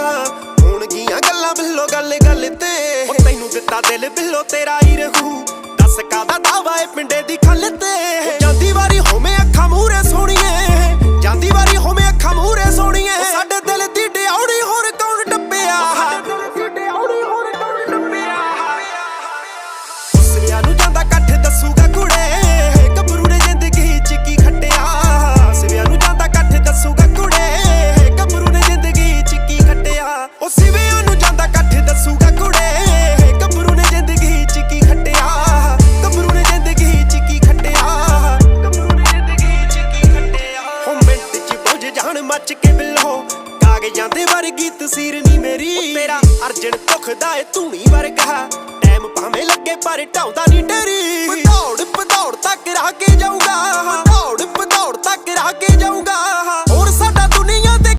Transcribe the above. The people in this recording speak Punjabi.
ਹਾਂ ਹੁਣ ਗੀਆਂ ਗੱਲਾਂ ਬਿੱਲੋ ਗੱਲ ਗੱਲ ਤੇ। ਉਹ ਤੈਨੂੰ ਦਿੱਤਾ ਦਿਲ ਬਿੱਲੋ ਤੇਰਾ ਹੀ ਰਹੂ। ਦੱਸ ਕਾਦਾ ਦਾਵਾ ਏ ਪਿੰਡੇ ਦੀ ਖੱਲ ਤੇ। ਜਾਣ ਮੱਚ ਕੇ ਬਿੱਲੋ। ਕਾਗਜ਼ਾਂ ਦੇ ਵਰਗੀ ਤਸਵੀਰ ਨਹੀਂ ਮੇਰੀ। ਤੇਰਾ ਅਰਜਨ ਭੁਖਦਾ ਏ ਧੂਣੀ ਵਰਗਾ। ਟਾਈਮ ਭਾਵੇਂ ਲੱਗੇ ਪਰ ਢਾਉਂਦਾ ਨਹੀਂ ਡਰੀ।